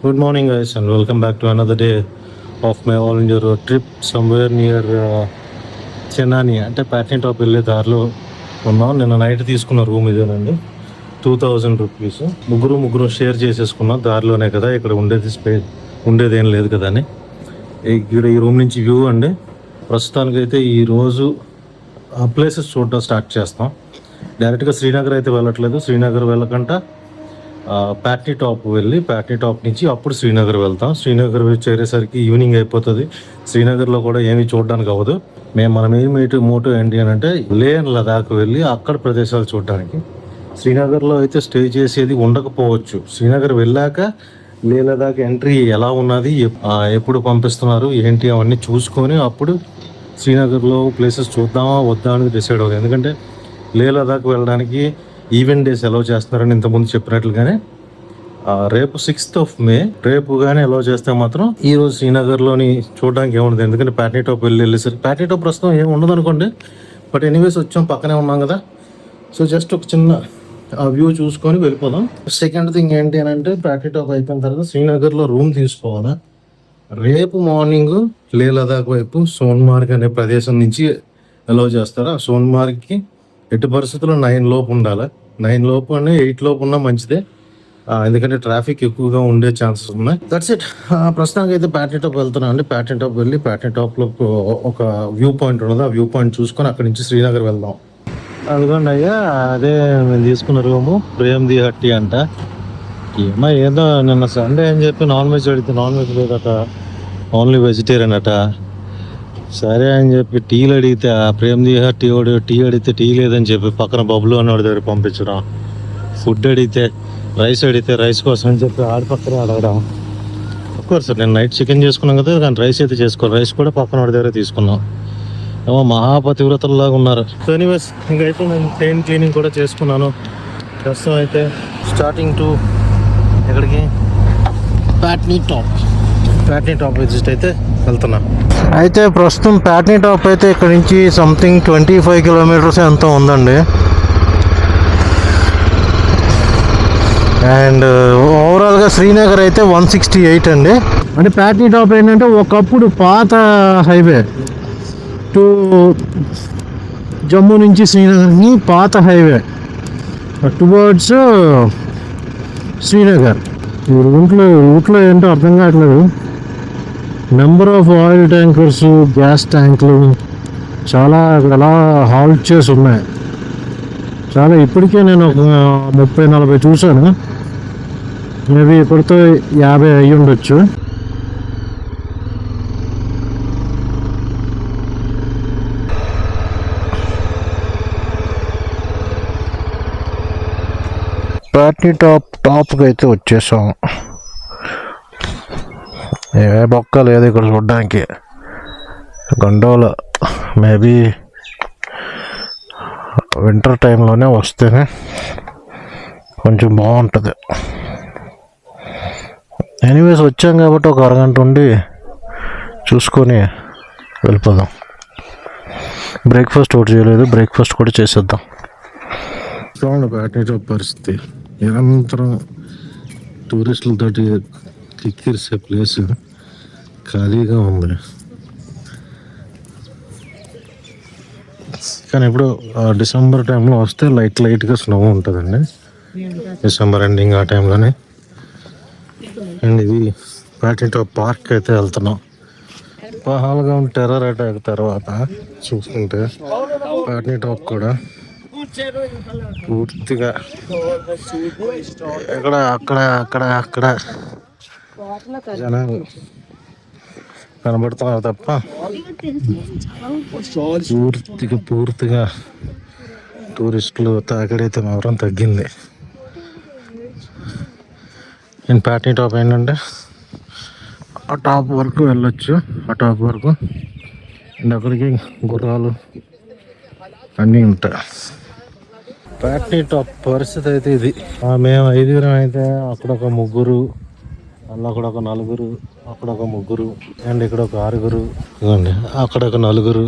Good morning, guys, and welcome back to another day of my all India road trip somewhere near uh, చెన్నాని అంటే pattern top వెళ్ళే దారిలో ఉన్నాం. నిన్న night తీసుకున్న room ఇదేనండి. Two thousand rupees ముగ్గురు ముగ్గురు షేర్ చేసేసుకున్నాం దారిలోనే కదా ఇక్కడ ఉండేది స్పే ఉండేది ఏం లేదు కదా అని. ఇక్కడ ఈ రూమ్ నుంచి వ్యూ అండి. ప్రస్తుతానికైతే ఈరోజు ఆ ప్లేసెస్ చూడడం స్టార్ట్ చేస్తాం. డైరెక్ట్గా శ్రీనగర్ అయితే వెళ్ళట్లేదు. శ్రీనగర్ వెళ్ళకుండా ప్యాట్నీ టాప్ వెళ్ళి ప్యాట్నీ టాప్ నుంచి అప్పుడు శ్రీనగర్ వెళ్తాం. శ్రీనగర్ చేరేసరికి ఈవినింగ్ అయిపోతుంది. శ్రీనగర్లో కూడా ఏమీ చూడడానికి అవ్వదు. మేము మనం మెయిన్ మోటో ఏంటి అని అంటే లే లదాఖ్ వెళ్ళి అక్కడ ప్రదేశాలు చూడడానికి. శ్రీనగర్లో అయితే స్టే చేసేది ఉండకపోవచ్చు. శ్రీనగర్ వెళ్ళాక లే లదాఖ్ ఎంట్రీ ఎలా ఉన్నది ఎప్పుడు పంపిస్తున్నారు ఏంటి అవన్నీ చూసుకొని అప్పుడు శ్రీనగర్లో ప్లేసెస్ చూద్దామా వద్దా అనేది డిసైడ్ అవుతుంది. ఎందుకంటే లే లదాఖ్ వెళ్ళడానికి ఈవెంట్ డేస్ అలౌ చేస్తున్నారని ఇంతకుముందు చెప్పినట్లుగానే ఆ, రేపు సిక్స్త్ ఆఫ్ మే రేపు కానీ అలౌ చేస్తే మాత్రం ఈ రోజు శ్రీనగర్లోని చూడడానికి ఏముండదు. ఎందుకంటే ప్యాట్నీటాప్ వెళ్ళి వెళ్ళేసరికి ప్యాట్నీటాప్ ప్రస్తుతం ఏమి ఉండదు అనుకోండి. బట్ ఎనీవేస్ వచ్చాం పక్కనే ఉన్నాం కదా. సో జస్ట్ ఒక చిన్న ఆ వ్యూ చూసుకొని వెళ్ళిపోదాం. సెకండ్ థింగ్ ఏంటి అని అంటే ప్యాట్నీటాప్ అయిపోయిన తర్వాత శ్రీనగర్లో రూమ్ తీసుకోవాలా? రేపు మార్నింగ్ లే లదాఖ్ వైపు సోన్మార్గ్ అనే ప్రదేశం నుంచి అలౌ చేస్తారు? ఆ సోన్మార్గ్కి ఎట్టి పరిస్థితుల్లో నైన్ లోపు ఉండాలి? నైన్ లోపు అని ఎయిట్ లోపు ఉన్నా మంచిదే. ఎందుకంటే ట్రాఫిక్ ఎక్కువగా ఉండే ఛాన్సెస్ ఉన్నాయి. దట్స్ ఇట్ ప్రస్తుతానికి అయితే ప్యాటర్న్ టాప్ వెళ్తున్నాం అండి. ప్యాటర్న్ టాప్ వెళ్ళి ప్యాటర్న్ టాప్లో ఒక వ్యూ పాయింట్ ఉన్నది. ఆ వ్యూ పాయింట్ చూసుకొని అక్కడి నుంచి శ్రీనగర్ వెళ్దాం. అదిగోండి అయ్యా అదే మేము తీసుకున్న రూము. ప్రేమ్ ది హట్టి అంట. ఏమో ఏదో నిన్న సండే అని చెప్పి నాన్ వెజ్ అడిగితే నాన్ వెజ్ లేదట. ఓన్లీ వెజిటేరియన్ అట. సరే అని చెప్పి టీలు అడిగితే ఆ ప్రేమ్ ది టీ వాడు టీ అడిగితే టీ లేదని చెప్పి పక్కన బబులు అన్నవాడి దగ్గర పంపించడం ఫుడ్ అడిగితే రైస్ అడిగితే రైస్ కోసం అని చెప్పి ఆడి పక్కన అడగడం. కోర్స్ నేను నైట్ చికెన్ చేసుకున్నాం కదా కానీ రైస్ అయితే చేసుకోవాలి. రైస్ కూడా పక్కన వాడి దగ్గర తీసుకున్నాం. ఏమో మహాపతివ్రతల్లాగా ఉన్నారు. సో ఎనీవేస్ ఇంకైతే నేను ట్రైన్ క్లీనింగ్ కూడా చేసుకున్నాను. ప్రస్తుతం అయితే స్టార్టింగ్ టు ఎక్కడికి? టాప్ ప్యాట్నీ టాప్ విజిట్ అయితే వెళ్తున్నా. అయితే ప్రస్తుతం ప్యాట్నీ టాప్ అయితే ఇక్కడ నుంచి సంథింగ్ ట్వంటీ ఫైవ్ కిలోమీటర్స్ ఎంత ఉందండి. అండ్ ఓవరాల్గా శ్రీనగర్ అయితే వన్ సిక్స్టీ ఎయిట్ అండి. అంటే ప్యాట్నీ టాప్ ఏంటంటే ఒకప్పుడు పాత హైవే టు జమ్మూ నుంచి శ్రీనగర్ని పాత హైవే. టువర్డ్స్ శ్రీనగర్. ఈ రూట్లో రూట్లో ఏంటో అర్థం కావట్లేదు. Number of oil tankers gas ట్యాంకులు చాలా అలా హాల్ట్ చేసి ఉన్నాయి. చాలా ఇప్పటికే నేను ఒక ముప్పై నలభై చూశాను. మేబీ ఇప్పటితో యాభై అయ్యి ఉండొచ్చు. పార్టీ టాప్ టాప్కి అయితే వచ్చేసాము. ఏ బొక్క లేదు ఇక్కడ చూడడానికి. గండోల మేబీ వింటర్ టైంలోనే వస్తేనే కొంచెం బాగుంటుంది. ఎనీవేస్ వచ్చాం కాబట్టి ఒక అరగంట ఉండి చూసుకొని వెళ్ళిపోదాం. బ్రేక్ఫాస్ట్ ఒకటి చేయలేదు బ్రేక్ఫాస్ట్ కూడా చేసేద్దాం. చూడండి బ్యాటరీ పరిస్థితి. నిరంతరం టూరిస్టులతోటి కిక్కిరిసే ప్లేస్ ఖాళీగా ఉంది కానీ ఇప్పుడు ఆ డిసెంబర్ టైంలో వస్తే లైట్ లైట్గా స్నో ఉంటుందండి. డిసెంబర్ ఎండింగ్ ఆ టైంలోనే అండ్ ఇది ప్యాటింటో పార్క్ అయితే వెళ్తున్నాం. పహల్గాం టెర్రర్ అటాక్ తర్వాత చూసుకుంటే ప్యాట్నీ టాప్ కూడా పూర్తిగా ఎక్కడ అక్కడ అక్కడ అక్కడ జనాలు కనబడుతున్నారు తప్ప పూర్తిగా పూర్తిగా టూరిస్టులు తాకిడైతే మాత్రం తగ్గింది. నేను ప్యాట్నీ టాప్ ఏంటంటే ఆ టాప్ వరకు వెళ్ళొచ్చు ఆ టాప్ వరకు. అండ్ అక్కడికి గుర్రాలు అన్నీ ఉంటాయి. ప్యాట్నీ టాప్ పరిస్థితి అయితే ఇది. మేము ఐదుగురం అయితే అక్కడ ఒక ముగ్గురు అలా అక్కడ ఒక నలుగురు అక్కడ ఒక ముగ్గురు అండ్ ఇక్కడ ఒక ఆరుగురు. ఇదిగోండి అక్కడ ఒక నలుగురు.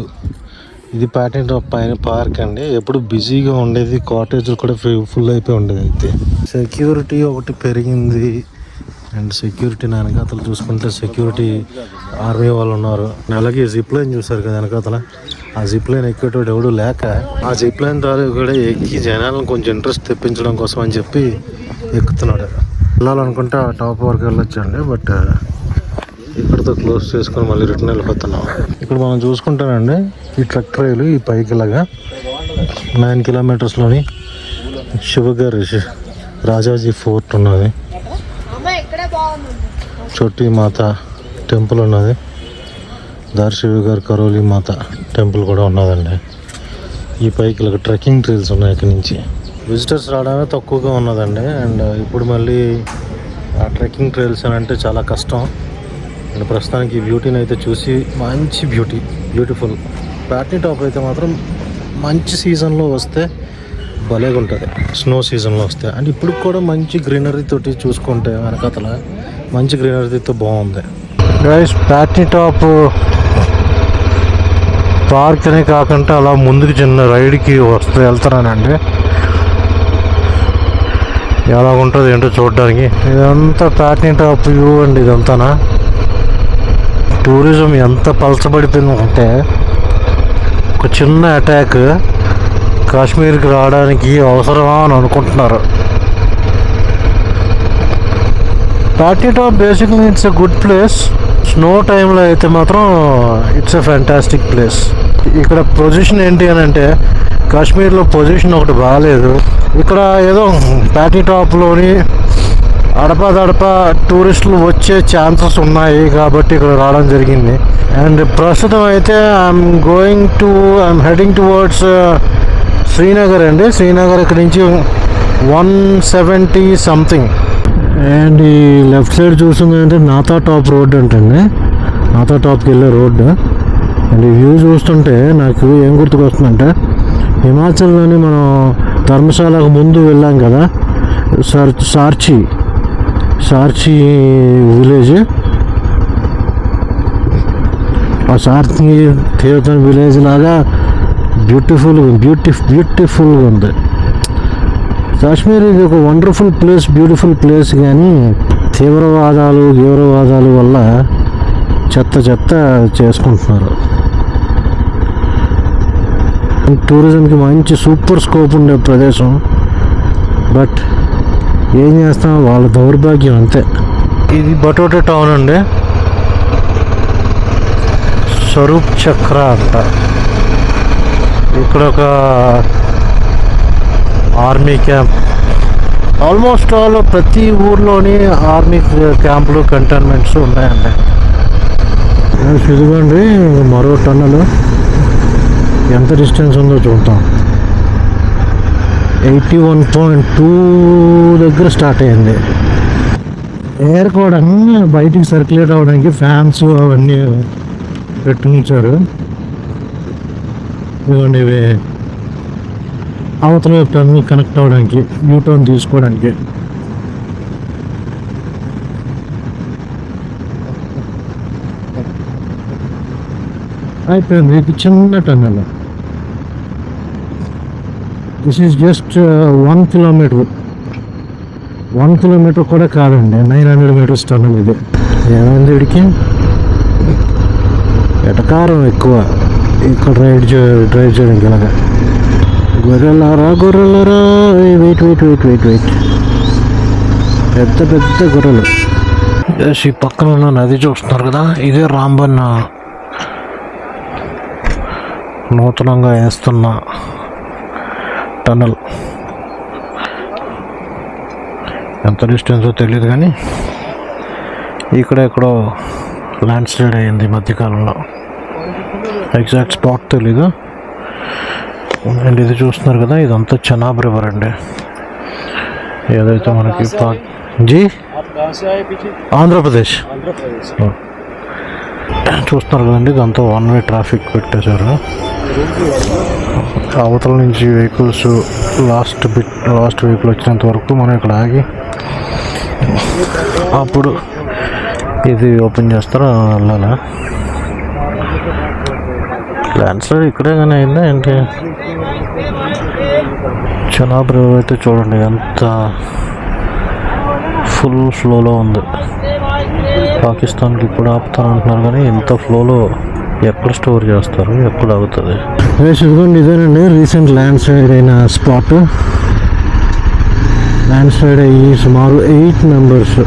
ఇది ప్యాటెంట్ పైన పార్క్ అండి. ఎప్పుడు బిజీగా ఉండేది కాటేజ్ కూడా ఫుల్ అయిపోయి ఉండేది అయితే. సెక్యూరిటీ ఒకటి పెరిగింది. అండ్ సెక్యూరిటీ నా వెనకాతలు చూసుకుంటే సెక్యూరిటీ ఆర్మీ వాళ్ళు ఉన్నారు. అలాగే జిప్ లైన్ చూసారు కదా వెనకాతల. ఆ జిప్ లైన్ ఎక్కేటోడు ఎవడు లేక ఆ జిప్ లైన్ ద్వారా కూడా ఎక్కి జనాలను కొంచెం ఇంట్రెస్ట్ తెప్పించడం కోసం అని చెప్పి ఎక్కుతున్నాడు. వెళ్ళాలనుకుంటే ఆ టాప్ వరకు వెళ్ళొచ్చండి బట్ ఇక్కడతో క్లోజ్ చేసుకొని మళ్ళీ రిటర్న్ వెళ్ళిపోతున్నాం. ఇక్కడ మనం చూసుకుంటానండి ఈ ట్రక్ ట్రైలు ఈ పైకి ఇలాగా నైన్ కిలోమీటర్స్లోని శివగారి రాజాజీ ఫోర్ట్ ఉన్నది. అమ్మ చోటి మాత టెంపుల్ ఉన్నది. దార్శివి గారు కరోలి మాత టెంపుల్ కూడా ఉన్నదండి. ఈ పైకి ట్రెక్కింగ్ ట్రైల్స్ ఉన్నాయి ఇక్కడ నుంచి. విజిటర్స్ రావడమే తక్కువగా ఉన్నదండి. అండ్ ఇప్పుడు మళ్ళీ ఆ ట్రెక్కింగ్ ట్రైల్స్ అని అంటే చాలా కష్టం. అండ్ ప్రస్తుతానికి ఈ బ్యూటీని అయితే చూసి మంచి బ్యూటీ బ్యూటిఫుల్ ప్యాట్నీ టాప్ అయితే మాత్రం మంచి సీజన్లో వస్తే భలేగా ఉంటుంది. స్నో సీజన్లో వస్తే. అండ్ ఇప్పుడు కూడా మంచి గ్రీనరీ తోటి చూసుకుంటే వెనకతల మంచి గ్రీనరీతో బాగుంది. గైస్ ప్యాట్నీ టాప్ పార్క్ అనే కాకుండా అలా ముందుకు చిన్న రైడ్కి వస్తే వెళ్తున్నానండి ఎలా ఉంటుంది ఏంటో చూడడానికి? ఇదంతా ప్యాట్నీ టాప్ వ్యూ అండి ఇదంతానా? టూరిజం ఎంత పలచబడిపోయిందంటే ఒక చిన్న అటాక్ కాశ్మీర్కి రావడానికి అవసరమా అని అనుకుంటున్నారు. Patnitop basically it's a good place. Snow టైంలో అయితే మాత్రం ఇట్స్ ఎ ఫ్యాంటాస్టిక్ ప్లేస్ ఇక్కడ పొజిషన్ ఏంటి అని అంటే కాశ్మీర్లో పొజిషన్ ఒకటి బాగాలేదు ఇక్కడ ఏదో ప్యాటీ టాప్లోని అడపదడప టూరిస్టులు వచ్చే ఛాన్సెస్ ఉన్నాయి కాబట్టి ఇక్కడ రావడం జరిగింది. అండ్ ప్రస్తుతం అయితే I'm going to I'm heading towards Srinagar అండి. శ్రీనగర్ ఇక్కడ నుంచి వన్ సెవెంటీ సంథింగ్. అండ్ ఈ లెఫ్ట్ సైడ్ చూస్తుందంటే నాతా టాప్ రోడ్ అంటండి. నాతా టాప్కి వెళ్ళే రోడ్డు. అండ్ ఈ వ్యూ చూస్తుంటే నాకు ఏం గుర్తుకొస్తుందంటే హిమాచల్లోని మనం ధర్మశాలకు ముందు వెళ్ళాం కదా సార్ సార్చి సార్చి విలేజ్. ఆ సార్చి తీర్థం విలేజ్ లాగా బ్యూటిఫుల్ బ్యూటి బ్యూటిఫుల్గా ఉంది. కాశ్మీర్ ఇది ఒక వండర్ఫుల్ ప్లేస్ బ్యూటిఫుల్ ప్లేస్ కానీ తీవ్రవాదాలు తీవ్రవాదాలు వల్ల చెత్త చెత్త చేసుకుంటున్నారు. టూరిజంకి మంచి సూపర్ స్కోప్ ఉండే ప్రదేశం. బట్ ఏం చేస్తాం? వాళ్ళ దౌర్భాగ్యం అంతే. ఇది బటోటా టౌన్ అండి. స్వరూప్ చక్ర అంట. ఇక్కడ ఒక ఆర్మీ క్యాంప్. ఆల్మోస్ట్ ఆల్ ప్రతి ఊర్లోని ఆర్మీ క్యాంపులు కంటైన్మెంట్స్ ఉన్నాయండి. ఇదిగోండి మరో టన్నులు. ఎంత డిస్టెన్స్ ఉందో చూద్దాం. ఎయిటీ వన్ పాయింట్ టూ దగ్గర స్టార్ట్ అయింది. ఎయిర్ కూడా బయటికి సర్క్యులేట్ అవ్వడానికి ఫ్యాన్స్ అవన్నీ పెట్టుకుంటారు ఇదిగోండి ఇవి. అవతల వైపు టర్న్ కనెక్ట్ అవ్వడానికి యూటర్న్ తీసుకోవడానికి. అయిపోయింది ఇది చిన్న tunnel this is just one kilometre one kilometre కూడా కాదండి. నైన్ హండ్రెడ్ మీటర్స్ టన్నెల్ ఇది. ఏమైంది వీడికి ఎటకారం ఎక్కువ. ఇక్కడ రైడ్ డ్రైవ్ చేయడానికి ఇలాగా. గొర్రెలారా గొర్రెలారా. Wait wait wait wait wait పెద్ద పెద్ద గొర్రెలు. ఈ పక్కన ఉన్న నది చూస్తున్నారు కదా? ఇదే రాంబన్ నూతనంగా వేస్తున్న టనల్ ఎంత డిస్టెన్సో తెలియదు కానీ ఇక్కడ ఎక్కడో ల్యాండ్ స్లైడ్ అయ్యింది మధ్యకాలంలో. ఎగ్జాక్ట్ స్పాట్ తెలీదు. అండ్ ఇది చూస్తున్నారు కదా ఇదంతా చనాబ్ రివర్ అండి. ఏదైతే మనకి జీ? ఆంధ్రప్రదేశ్. చూస్తున్నారు కదండి ఇదంతా వన్ వే ట్రాఫిక్ పెట్టేశారు. అవతల నుంచి vehicles last bit last vehicle వచ్చినంత వరకు మనం ఇక్కడ ఆగి అప్పుడు ఇది ఓపెన్ చేస్తారా? వెళ్ళాలా ల్యాండ్స్లైడ్ ఇక్కడే కానీ అయిందా ఏంటి? చెనాబ్ రివర్ అయితే చూడండి ఎంత ఫుల్ ఫ్లోలో ఉంది. పాకిస్తాన్కి ఇప్పుడు ఆపుతాను అంటున్నారు కానీ ఎంత ఫ్లోలో ఎక్కడ స్టోర్ చేస్తారు? ఎక్కడ అవుతుంది? ఇదిగోండి ఇదేనండి రీసెంట్ ల్యాండ్ స్లైడ్ అయిన స్పాట్ ల్యాండ్ స్లైడ్ అయ్యి సుమారు ఎయిట్ మెంబర్స్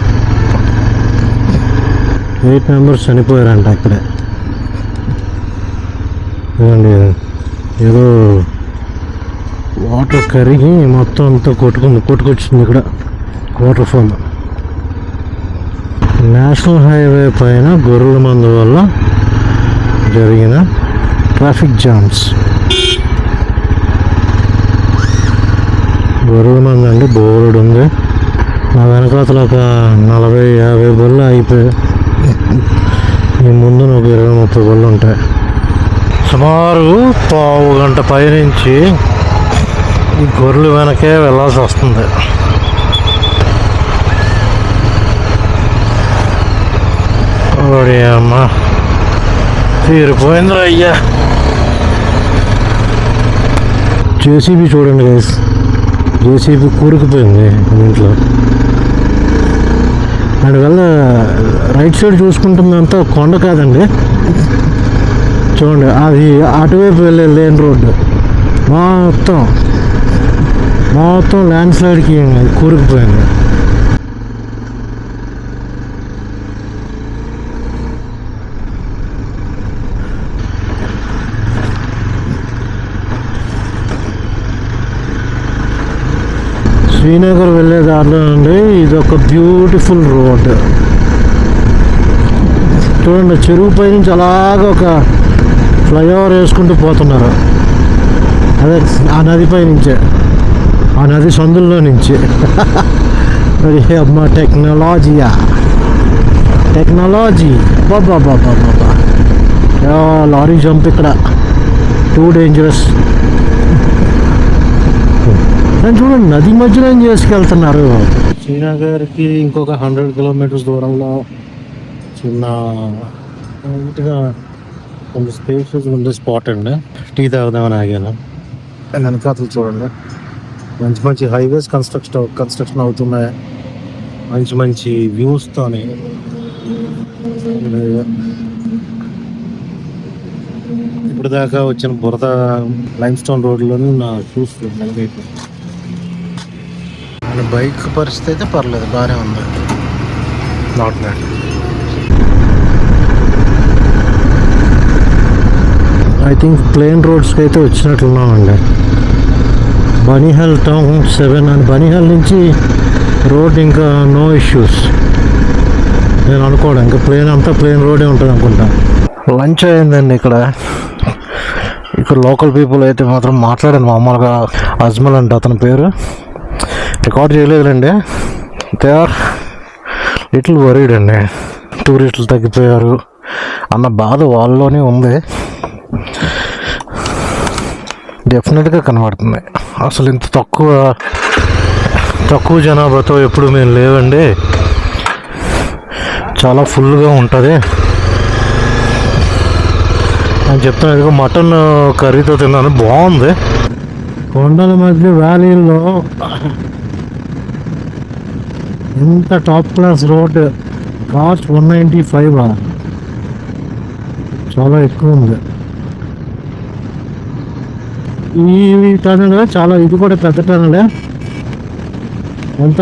ఎయిట్ మెంబర్స్ చనిపోయారంట అక్కడే. ఇదండి ఏదో వాటర్ కరిగి మొత్తం అంతా కొట్టుకుంది కొట్టుకొచ్చింది ఇక్కడ. వాటర్ ఫాల్ నేషనల్ హైవే పైన గొర్రెల మందు వల్ల జరిగిన ట్రాఫిక్ జామ్స్ గొర్రెల మంది అండి బోర్డు ఉంది. నా వెనకాతల ఒక నలభై యాభై బళ్ళు అయిపోయాయి ఈ ముందు ఒక ఇరవై ముప్పై బళ్ళు ఉంటాయి. సుమారు పావు గంట పైనుంచి ఈ గొర్రెలు వెనకే వెళ్ళాల్సి వస్తుంది. ఓడి అమ్మ. తీరిపోయింది అయ్యా. జేసీబీ చూడండి గైస్ జేసీబీ కూరుకుపోయింది ఇంట్లో. దానివల్ల రైట్ సైడ్ చూసుకుంటుందంతా కొండ కాదండి. చూడండి అది అటువైపు వెళ్ళే లేన్ రోడ్డు మొత్తం మొత్తం ల్యాండ్ స్లైడ్కి కూరుకుపోయింది. శ్రీనగర్ వెళ్ళే దారిలో నుండి ఇది ఒక బ్యూటిఫుల్ రోడ్. చూడండి చెరువు పై నుంచి అలాగ ఒక ఫ్లైఓవర్ వేసుకుంటూ పోతున్నారు. అదే ఆ నదిపై నుంచే. ఆ నది సందుల్లో నుంచి. మరి అమ్మ టెక్నాలజీయా? టెక్నాలజీ. బాబా బాబా బాబా లారీ జంప్ ఇక్కడ. టూ డేంజరస్ నేను చూడండి నది మధ్యలో ఏం చేసుకెళ్తున్నారు? శ్రీనగర్కి ఇంకొక హండ్రెడ్ కిలోమీటర్స్ దూరంలో చిన్న నీట్గా కొంచెం స్పేషియస్ ఉండే స్పాట్ అండి. టీ తాగుదామని ఆగాను. వెనకాతలు చూడండి. మంచి మంచి హైవేస్ కన్స్ట్రక్షన్ కన్స్ట్రక్షన్ అవుతున్నాయి. మంచి మంచి వ్యూస్తోని ఇప్పుడు దాకా వచ్చిన బురద లైమ్ స్టోన్ రోడ్లోని నా షూస్ నలిగైపోయి బైక్ పరిస్థితి అయితే పర్లేదు బాగానే ఉంది. Not bad I think plain రోడ్స్కి అయితే వచ్చినట్లున్నామండి బనీహల్ టౌన్ సెవెన్ అని బనీహల్ నుంచి రోడ్ ఇంకా నో ఇష్యూస్ నేను అనుకోవడం ఇంకా ప్లేన్ అంతా ప్లేన్ రోడే ఉంటుంది అనుకుంటా. లంచ్ అయిందండి ఇక్కడ. ఇక్కడ లోకల్ పీపుల్ అయితే మాత్రం మాట్లాడాను మామూలుగా అజ్మల్ అంటే అతని పేరు. రికార్డ్ చేయలేదులేండి. దే ఆర్ లిటిల్ వరీడ్ అండి. టూరిస్టులు తగ్గిపోయారు. అన్న బాధ వాళ్ళలోనే ఉంది. డెఫినెట్గా కనబడుతుంది. అసలు ఇంత తక్కువ తక్కువ జనాభాతో ఎప్పుడు మేము లేవండి. చాలా ఫుల్గా ఉంటుంది. అని చెప్తున్నాను ఇదిగో మటన్ కర్రీతో తిన్నాను. బాగుంది. కొండల మధ్య వ్యాలీలో ఎంత top class road cost one ninety five చాలా ఎక్కువ ఉంది. ఈ టర్నల్ చాలా ఇది కూడా పెద్ద టర్నలే ఎంత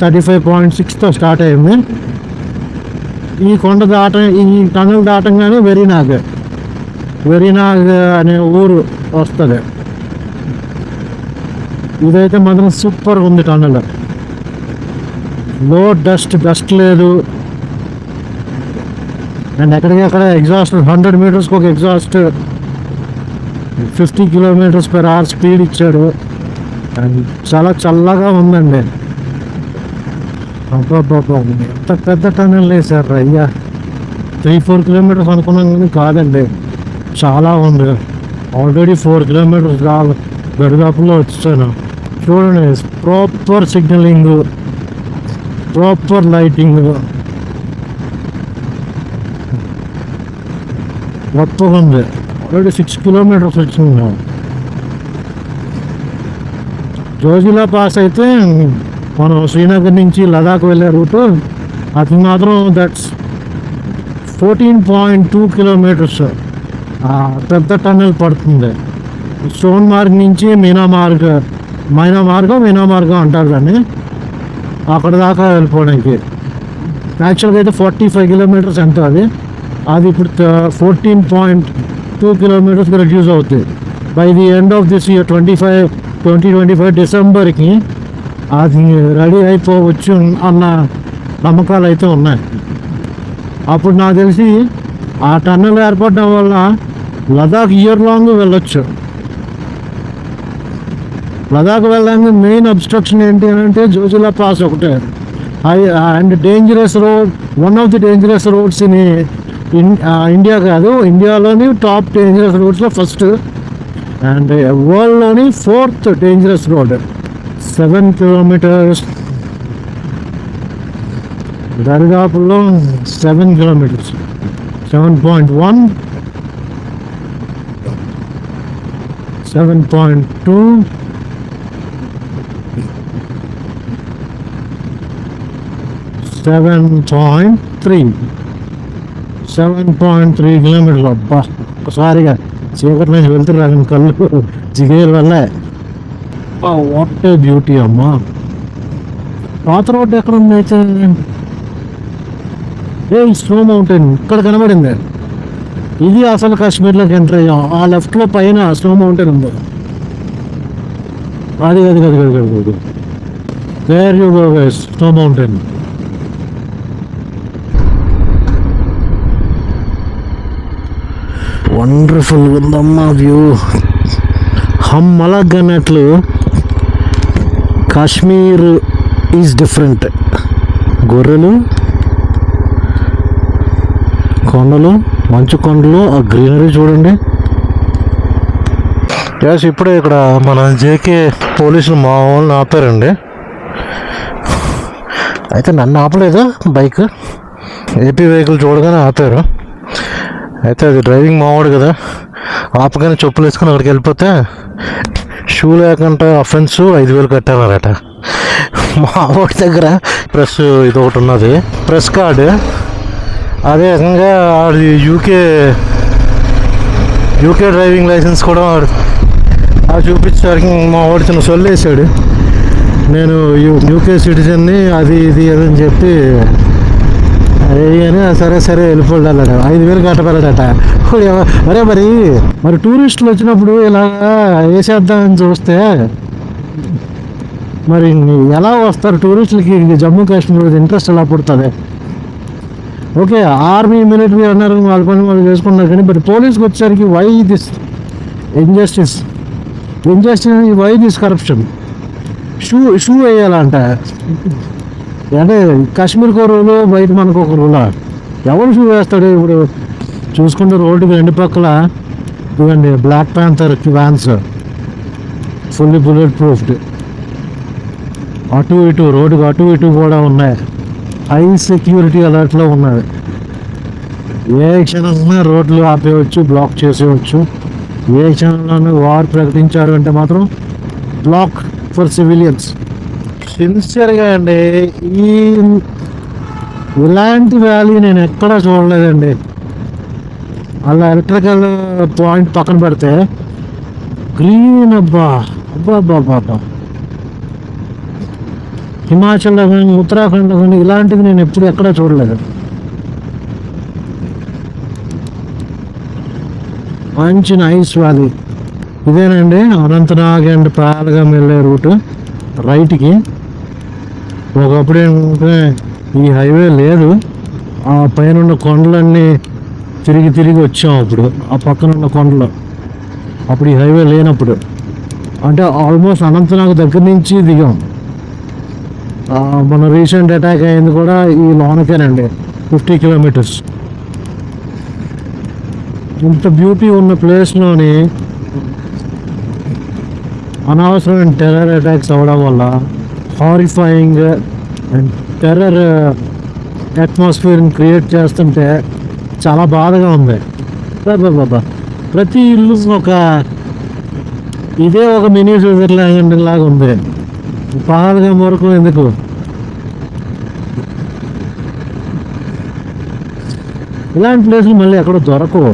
థర్టీ ఫైవ్ పాయింట్ సిక్స్తో స్టార్ట్ అయింది. ఈ కొండ దాట ఈ టనల్ దాటంగానే వెరీనాగ్. వెరీనాగ్ అనే ఊరు వస్తుంది. ఇదైతే మాత్రం సూపర్ ఉంది టనల్ లో డస్ట్ డస్ట్ లేదు. అండ్ ఎక్కడికి అక్కడ ఎగ్జాస్ట్ హండ్రెడ్ మీటర్స్కి ఒక exhaust fifty kilometres per hour speed ఇచ్చాడు. అండ్ చాలా చల్లగా ఉందండి. అబ్బాబ్బాబ్బా ఎంత పెద్ద టనల్ వేసారు అయ్యా. త్రీ ఫోర్ కిలోమీటర్స్ అనుకున్నాం కానీ కాదండి. చాలా ఉంది. ఆల్రెడీ ఫోర్ కిలోమీటర్స్ కాదు దరిదాపులో వచ్చాను. చూడండి ప్రాపర్ సిగ్నలింగ్ ప్రాపర్ లైటింగ్ గొప్పగా ఉంది. ఆల్రెడీ సిక్స్ కిలోమీటర్స్ వచ్చింది. జోజిలా పాస్ అయితే మనం శ్రీనగర్ నుంచి లదాఖ్ వెళ్ళే రూటు. అది మాత్రం that's fourteen point two kilometres పెద్ద టన్నెల్ పడుతుంది. సోన్ మార్గ్ నుంచి మీనా మార్గ్ మైనా మార్గం మీనా మార్గం అంటారు దాన్ని. అక్కడ దాకా వెళ్ళిపోవడానికి. యాక్చువల్గా అయితే ఫార్టీ ఫైవ్ కిలోమీటర్స్ ఎంత అది? అది ఇప్పుడు ఫోర్టీన్ పాయింట్ టూ కిలోమీటర్స్కి రెడ్యూస్ అవుతుంది by the end of this year twenty five twenty twenty five డిసెంబర్కి అది రెడీ అయిపోవచ్చు అన్న నమ్మకాలు అయితే ఉన్నాయి. అప్పుడు నాకు తెలిసి ఆ టన్నెల్ ఏర్పడడం వల్ల లదాఖ్ ఇయర్ లాంగ్ వెళ్ళొచ్చు. లదాఖ్ వెళ్ళడానికి మెయిన్ అబ్స్ట్రక్షన్ ఏంటి అని అంటే జోజిలా పాస్ ఒకటే. And dangerous road one of the dangerous roads in India కాదు ఇండియాలోని టాప్ డేంజరస్ రోడ్స్లో first and వరల్డ్లోని fourth dangerous road seven kilometres దరిదాపుల్లో seven kilometres seven point one seven point two seven point three seven point three కిలోమీటర్లు అబ్బా ఒకసారిగా చీకటి నుంచి వెళ్తున్నారు కళ్ళు. జిగేల వల్ల. వాట్ బ్యూటీ అమ్మా. పాత రోడ్డు ఎక్కడ ఉంది అయితే? ఏ స్నో మౌంటైన్ ఇక్కడ కనబడింది. ఇది అసలు కాశ్మీర్లోకి ఎంటర్ అయ్యాం. ఆ లెఫ్ట్లో పైన స్నో మౌంటైన్ ఉంది. అది అది అది అది అది అది there you go snow mountain wonderful ఉందమ్మా వ్యూ హమ్మలగ్ అన్నట్లు కాశ్మీర్ ఈజ్ డిఫరెంట్ గొర్రెలు కొండలు మంచు కొండలు ఆ గ్రీనరీ చూడండి. యాస్ ఇప్పుడే ఇక్కడ మన జేకే పోలీసులు మా వాళ్ళని ఆపారండి. అయితే నన్ను ఆపలేదు బైక్? ఏపీ వెహికల్ చూడగానే ఆపారు. అయితే అది డ్రైవింగ్ మావాడు కదా. ఆపగానే చెప్పులు వేసుకొని అక్కడికి వెళ్ళిపోతే షూ లేకుండా అఫెన్స్ ఐదు వేలు కట్టారట మావాడి దగ్గర ప్రెస్ ఇది ఒకటి ఉన్నది. Press card. అదే రకంగా అది యూకే యూకే డ్రైవింగ్ లైసెన్స్ కూడా వాడు అది చూపించేసరికి మా వాడు చిన్న సొల్లేసాడు. నేను యూ యూకే సిటిజన్ని అది ఇది అని చెప్పి అరే అని సరే సరే అన్నాడు. ఐదు వేలు కట్టబెడట మరే మరి మరి టూరిస్టులు వచ్చినప్పుడు ఇలా వేసేద్దామని చూస్తే మరి ఎలా వస్తారు టూరిస్టులకి? జమ్మూ కాశ్మీర్ ఇంట్రెస్ట్ ఎలా పుడుతుంది? ఓకే ఆర్మీ మిలిటరీ అన్నారు వాళ్ళ పని వాళ్ళు చేసుకున్నారు కానీ బట్ పోలీస్కి వచ్చేసరికి why this injustice injustice why this corruption shoe shoe వేయాలంట. అంటే కాశ్మీర్కి ఒక రూలు బయట మనకు ఒక రూలా. ఎవరు షూ వేస్తాడు? ఇప్పుడు చూసుకుంటే రోడ్డుకి రెండు పక్కల ఇవ్వండి black panther vans fully bullet proofed అటు ఇటు రోడ్డుకు అటు ఇటు కూడా ఉన్నాయి. హై సెక్యూరిటీ అలర్ట్లో ఉన్నది ఏ క్షణంలో రోడ్లు ఆపేయవచ్చు బ్లాక్ చేసేయవచ్చు ఏ క్షణంలోనూ వార్ ప్రకటించారు అంటే మాత్రం బ్లాక్ ఫర్ సివిలియన్స్ సిన్సియర్గా అండి ఈ ఇలాంటి వ్యాలీ నేను ఎక్కడా చూడలేదండి. అలా ఎలక్ట్రికల్ పాయింట్ పక్కన పెడితే గ్రీన్ అబ్బా అబ్బా అబ్బా అబ్బా అబ్బా. హిమాచల్లో కానీ ఉత్తరాఖండ్లో కానీ ఇలాంటివి నేను ఎప్పుడు ఎక్కడా చూడలేదు. మంచి నైస్ వ్యాలీ. ఇదేనండి అనంతనాగ్ అండ్ పాలగం వెళ్ళే రూటు. రైట్కి. ఒకప్పుడు ఏంటంటే ఈ హైవే లేదు. ఆ పైన ఉన్న కొండలన్నీ తిరిగి తిరిగి వచ్చాం అప్పుడు. ఆ పక్కన ఉన్న కొండలు. అప్పుడు ఈ హైవే లేనప్పుడు. అంటే ఆల్మోస్ట్ అనంతనాగ్ దగ్గర నుంచి దిగాం. మన రీసెంట్ అటాక్ అయింది కూడా ఈ లోనకేనండి. Fifty kilometres. ఇంత బ్యూటీ ఉన్న ప్లేస్లోని అనవసరమైన టెర్రర్ అటాక్స్ అవ్వడం వల్ల హారిఫైయింగ్ అండ్ టెర్రర్ అట్మాస్ఫియర్ని క్రియేట్ చేస్తుంటే చాలా బాధగా ఉంది. బాబా ప్రతి ఇల్లు ఒక ఇదే ఒక మినీ స్విట్జర్లాండ్ లాగా ఉంది. బాధగా వరకు ఎందుకు ఇలాంటి ప్లేస్లు మళ్ళీ ఎక్కడ దొరకవు.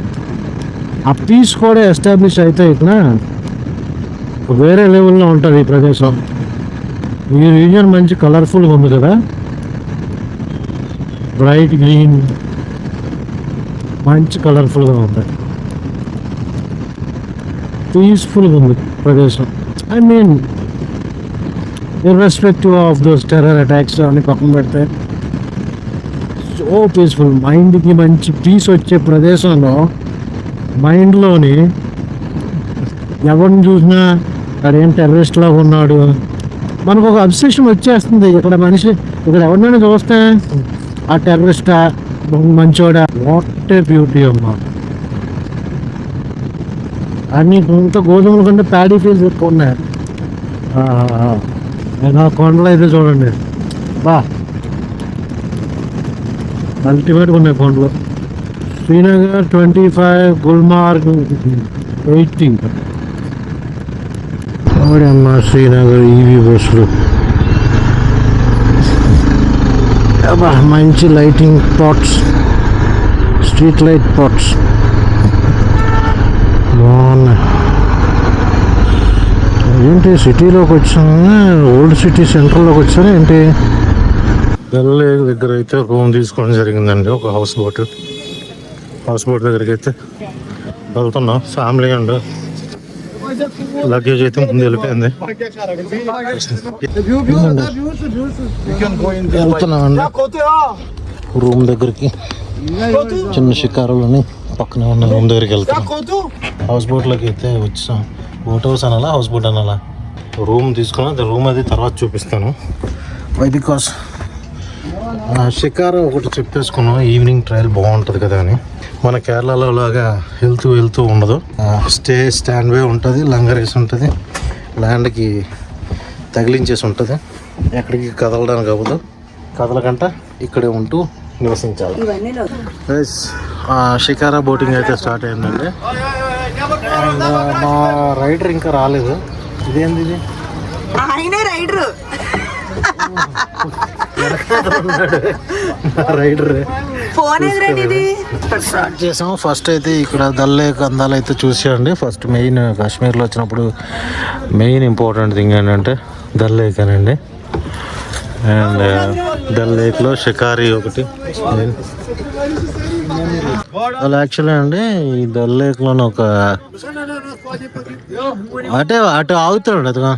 ఆ పీస్ కూడా ఎస్టాబ్లిష్ అయితే ఇక్కడ వేరే లెవెల్లో ఉంటుంది ఈ ప్రదేశం. ఈ రీజియన్ మంచి కలర్ఫుల్గా ఉంది కదా? బ్రైట్ గ్రీన్ మంచి కలర్ఫుల్గా ఉంది. పీస్ఫుల్గా ఉంది ప్రదేశం. I mean irrespective of those terror attacks అని పక్కన పెడితే సో పీస్ఫుల్ మైండ్కి మంచి పీస్ వచ్చే ప్రదేశంలో మైండ్లోని ఎవరిని చూసినా వాడేం టెర్రరిస్ట్ లాగా ఉన్నాడు. మనకు ఒక అబ్సెషన్ వచ్చేస్తుంది. ఇక్కడ మనిషి ఇక్కడ ఎవరినైనా చూస్తే ఆ టెర్రరిస్టా మంచోడా? వాట్ ఏ బ్యూటీ అమ్మా. అన్నీ ఇంత గోధుమల కంటే ప్యాడీ ఫీల్స్ ఎక్కువ ఉన్నాయి. నేను ఆ కొండలు అయితే చూడండి. బా. అల్టిమేట్గా ఉన్నాయి కొండలు. Srinagar twenty five Gulmarg eighty అమ్మ శ్రీనగర్ ఈవీ బస్సులు అబ్బా మంచి lighting pots street light pots బాగున్నాయి ఏంటి సిటీలోకి వచ్చాను ఓల్డ్ సిటీ సెంటర్లోకి వచ్చాను ఏంటి బెల్లే దగ్గర అయితే రూమ్ తీసుకోవడం జరిగిందండి ఒక హౌస్ బోట్ హౌస్ బోట్ దగ్గరికి అయితే వెళ్తున్నాం ఫ్యామిలీ అండ్ లగేజ్ అయితే ముందు వెళ్ళిపోయింది. వెళ్తున్నామండి. రూమ్ దగ్గరికి చిన్న షికారులని పక్కనే ఉన్న రూమ్ దగ్గరికి వెళ్తున్నాం. హౌస్ బోట్లోకి అయితే వచ్చాం. బోట్ హౌస్ అనాలా? హౌస్ బోట్ అనాలా? రూమ్ తీసుకున్నా. రూమ్ అది తర్వాత చూపిస్తాను. వై బికాస్ షికారు ఒకటి చెప్పేసుకున్నాం. ఈవినింగ్ ట్రయల్ బాగుంటుంది కదా అని. మన కేరళలో లాగా వెళ్తూ వెళ్తూ ఉండదు. స్టే స్టాండ్ వే ఉంటుంది లంగర్ వేసి ఉంటుంది ల్యాండ్కి తగిలించేసి ఉంటుంది. ఎక్కడికి కదలడానికి అవ్వదు. కదలకంట ఇక్కడే ఉంటూ నివసించాలి. షికారా బోటింగ్ అయితే స్టార్ట్ అయిందండి. మా రైడర్ ఇంకా రాలేదు. ఇదేంది ఇది? ఆయనే రైడరు. రైడర్. ఫోన్ ఎదురండి ఇది? స్టార్ట్ చేసాము. ఫస్ట్ అయితే ఇక్కడ దల్లేక్ అందాలు అయితే చూసాండి ఫస్ట్ మెయిన్ కాశ్మీర్లో వచ్చినప్పుడు మెయిన్ ఇంపార్టెంట్ థింగ్ ఏంటంటే దల్ లేక్ అనండి అండ్ దల్ లేక్లో షికారి ఒకటి. అలా యాక్చువల్లీ అండి ఈ దల్ లేక్లోనే ఒక అటే అటు ఆగుతాడు అదిగా. ఆ,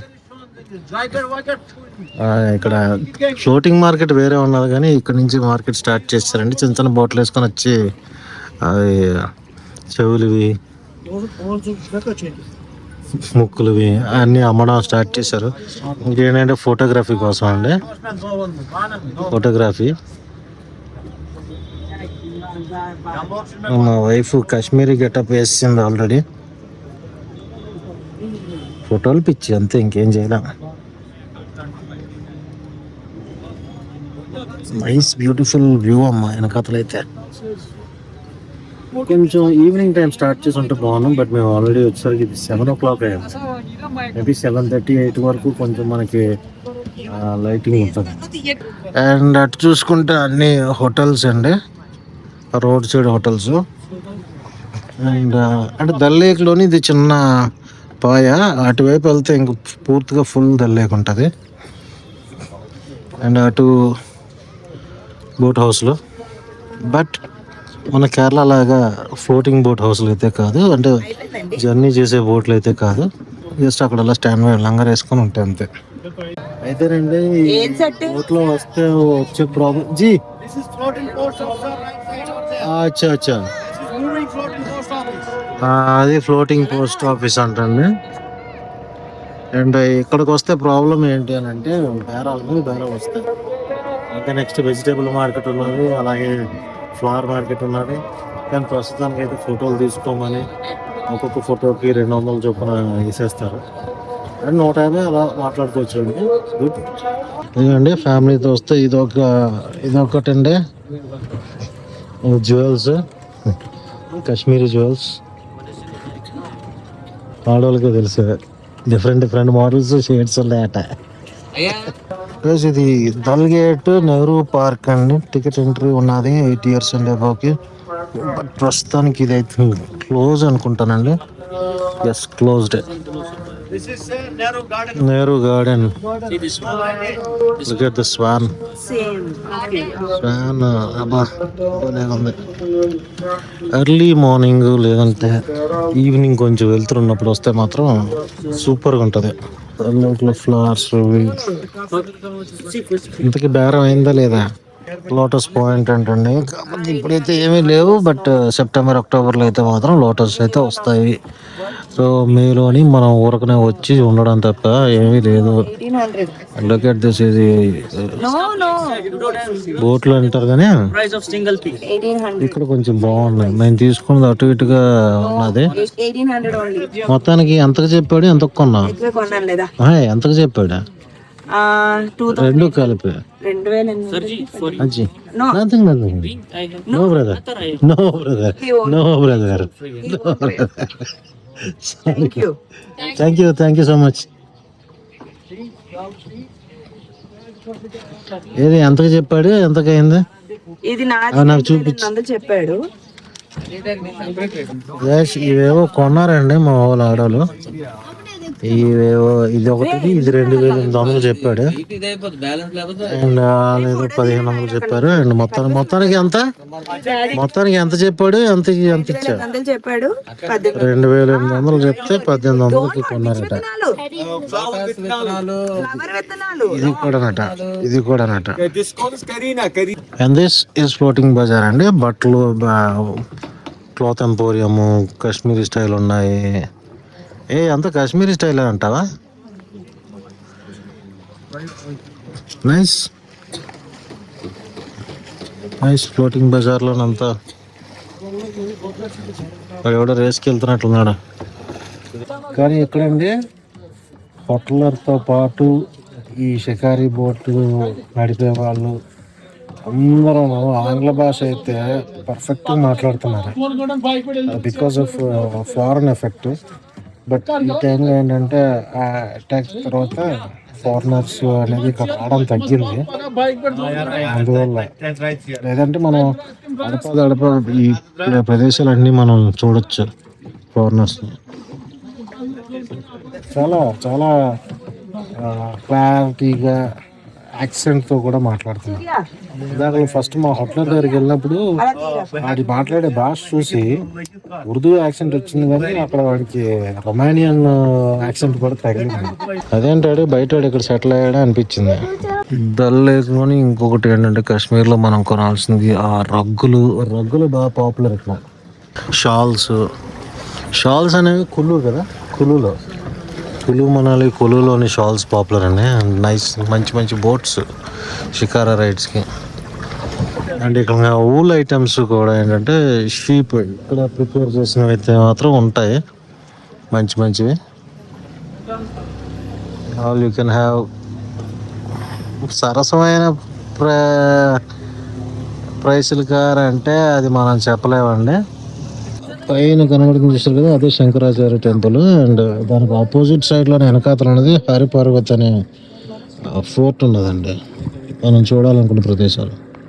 ఇక్కడ ఫ్లోటింగ్ మార్కెట్ వేరే ఉన్నది కానీ ఇక్కడ నుంచి మార్కెట్ స్టార్ట్ చేస్తారండి. చిన్న చిన్న బోట్లు వేసుకొని వచ్చి అవి చెవులువి ముక్కులువి అన్నీ అమ్మడం స్టార్ట్ చేశారు. ఇంకేంటంటే ఫోటోగ్రఫీ కోసం అండి. ఫోటోగ్రఫీ. మా వైఫ్ కాశ్మీరీ గెటప్ వేసింది ఆల్రెడీ. ఫోటోలు పిచ్చి అంతే ఇంకేం చేయలేం. నైస్ బ్యూటిఫుల్ వ్యూ అమ్మ వెనకాతలు అయితే కొంచెం ఈవినింగ్ టైం స్టార్ట్ చేసి ఉంటే బాగున్నాం బట్ మేము ఆల్రెడీ వచ్చేసరికి ఇది సెవెన్ ఓ క్లాక్ అయ్యాం మేబీ సెవెన్ థర్టీ ఎయిట్ వరకు కొంచెం మనకి లైటింగ్ ఉంటుంది. అండ్ అటు చూసుకుంటే అన్ని హోటల్స్ అండి. రోడ్ సైడ్ హోటల్స్ అండ్ అంటే దల్ లేక్లోని ఇది చిన్న పాయ. అటువైపు వెళ్తే ఇంక పూర్తిగా ఫుల్ దల్ లేక్ ఉంటుంది. అండ్ అటు బోట్ హౌస్లో బట్ మన కేరళ లాగా ఫ్లోటింగ్ బోట్ హౌస్లు అయితే కాదు. అంటే జర్నీ చేసే బోట్లు అయితే కాదు. జస్ట్ అక్కడ అలా స్టాండ్ బై లంగర్ వేసుకొని ఉంటాయి అంతే. అయితేనండి బోట్లో వస్తే వచ్చే ప్రాబ్లం జీ! అచ్చా అచ్చా. ఆ, అది ఫ్లోటింగ్ పోస్ట్ ఆఫీస్ అంటండి. అండ్ ఇక్కడికి వస్తే ప్రాబ్లం ఏంటి అని అంటే బేరాలు బేరాలు వస్తాయి. ఇంకా నెక్స్ట్ వెజిటేబుల్ మార్కెట్ ఉన్నది అలాగే ఫ్లవర్ మార్కెట్ ఉన్నది. కానీ ప్రస్తుతానికి అయితే ఫోటోలు తీసుకోమని ఒక్కొక్క ఫోటోకి రెండు వందల చొప్పున వేసేస్తారు. అండ్ నూట యాభై అలా మాట్లాడుకోవచ్చు అండి గుడ్ ఇదండి ఫ్యామిలీతో వస్తే ఇదొక ఇదొకటండి. జ్యువెల్స్ కాశ్మీరీ జ్యువెల్స్ ఆడవాళ్ళకి తెలుసు డిఫరెంట్ డిఫరెంట్ మోడల్స్ షేడ్స్ ఉన్నాయట. ప్లస్ ఇది దల్గేట్ నెహ్రూ పార్క్ అండి. టికెట్ ఎంట్రీ ఉన్నది ఎయిట్ ఇయర్స్ అండి అబ్బాకి బట్ ప్రస్తుతానికి ఇది అయితే క్లోజ్ అనుకుంటానండి. Yes closed. Nehru garden same swan అబ్బా భలే ఉంది ఎర్లీ మార్నింగ్ లేదంటే ఈవినింగ్ కొంచెం వెళ్తున్నప్పుడు వస్తే మాత్రం సూపర్గా ఉంటుంది. అన్నిట్లో ఫ్లవర్స్ ఇంతకీ బేరం అయిందా లేదా? లోటస్ పాయింట్ అంటండి. ఇప్పుడైతే ఏమీ లేవు బట్ సెప్టెంబర్ అక్టోబర్లో అయితే మాత్రం లోటస్ అయితే వస్తాయి. సో మేలోని మనం ఊరకనే వచ్చి ఉండడం తప్ప ఏమీ లేదు. Eighteen hundred look at this ఇది నో నో బోట్లు అంటారు కానీ ఇక్కడ కొంచెం బాగున్నాయి మేము తీసుకున్నది అటు ఇటుగా ఉన్నది. మొత్తానికి ఎంతకు చెప్పాడు? ఎంతకు కొన్నా ఎంతకు చెప్పాడా? రెండు కలిపి. రెండు వేల. Nothing nothing no brother no brother no brother thank you thank you thank you so much ఏది ఎంతకు చెప్పాడు? ఎంతకైంది? ఇది నాకు చూపించు. వందలు చెప్పాడు. ఇవేవో కొన్నారండి మా వాళ్ళు ఆడవాళ్ళు ఇది ఒకటి ఇది రెండు వేల ఎనిమిది వందలు చెప్పాడు. అండ్ ఏదో పదిహేను వందలు చెప్పారు. అండ్ మొత్తానికి మొత్తానికి ఎంత? మొత్తానికి ఎంత చెప్పాడు? ఎంత ఎంత ఇచ్చాడు? చెప్పాడు. రెండు వేల ఎనిమిది వందలు చెప్తే పద్దెనిమిది వందలకి కొన్నారట. విత్తనాలు. ఫ్లవర్ విత్తనాలు. ఇది కూడా నట ఇది కూడా నట and this is floating bazaar అండి. బట్టలు క్లాత్ ఎంపోరియం కాశ్మీరీ స్టైల్ ఉన్నాయి. ఏ అంత కాశ్మీరీ స్టైల్ అంటావా? నైస్ నైస్ ఫ్లోటింగ్ బజార్లోనంతా ఎవడో రేస్కి వెళ్తున్నట్లున్నాడు కానీ ఎక్కడండి? హోటలర్తో పాటు ఈ షికారీ బోట్లు నడిపే వాళ్ళు అందరూ ఆంగ్ల భాష అయితే పర్ఫెక్ట్గా మాట్లాడుతున్నారు. Because of foreign effect but ఈ టైంలో ఏంటంటే ఆ అటాక్ తర్వాత ఫారినర్స్ అనేది ఇక్కడ రావడం తగ్గింది. అందువల్ల లేదంటే మనం అడప అడప ఈ ప్రదేశాలన్నీ మనం చూడొచ్చు ఫారినర్స్ చాలా చాలా క్లారిటీగా యాక్సెంట్తో కూడా మాట్లాడుతున్నాను ఇందాక ఫస్ట్ మా హోటల్ దగ్గరికి వెళ్ళినప్పుడు వాడి మాట్లాడే భాష చూసి ఉర్దూ యాక్సెంట్ వచ్చింది కానీ అక్కడ వాడికి రొమానియన్ యాక్సెంట్ కూడా తగిలింది. అదేంటాడు బయట వాడు ఇక్కడ సెటిల్ అయ్యాడా అనిపించింది. డల్ లేకుని ఇంకొకటి ఏంటంటే కాశ్మీర్లో మనం కొనాల్సింది ఆ రగ్గులు రగ్గులు బాగా పాపులర్ ఇక్కడ షాల్స్. షాల్స్ అనేవి కులు కదా? కులులో కులు మనాలి కులులోని షాల్స్ పాపులర్ అండి అండ్ నైస్ మంచి మంచి బోట్స్ షికారా రైడ్స్కి. అండ్ ఇక్కడ ఊల్ ఐటమ్స్ కూడా ఏంటంటే షీప్ ఇక్కడ ప్రిపేర్ చేసినవి అయితే మాత్రం ఉంటాయి. మంచి మంచివి. ఆల్ యూ కెన్ హ్యావ్ సరసమైన ప్ర ప్రైసులు కార్ అంటే అది మనం చెప్పలేమండి. పైన కనబడుతుంది చూస్తారు కదా అదే శంకరాచార్య టెంపుల్ అండ్ దానికి ఆపోజిట్ సైడ్ వెనకాతలు వెనకాతల ఉన్నది హరిపర్వత్ అనే ఫోర్ట్ ఉన్నదండి. మనం చూడాలనుకున్న ప్రదేశాలు.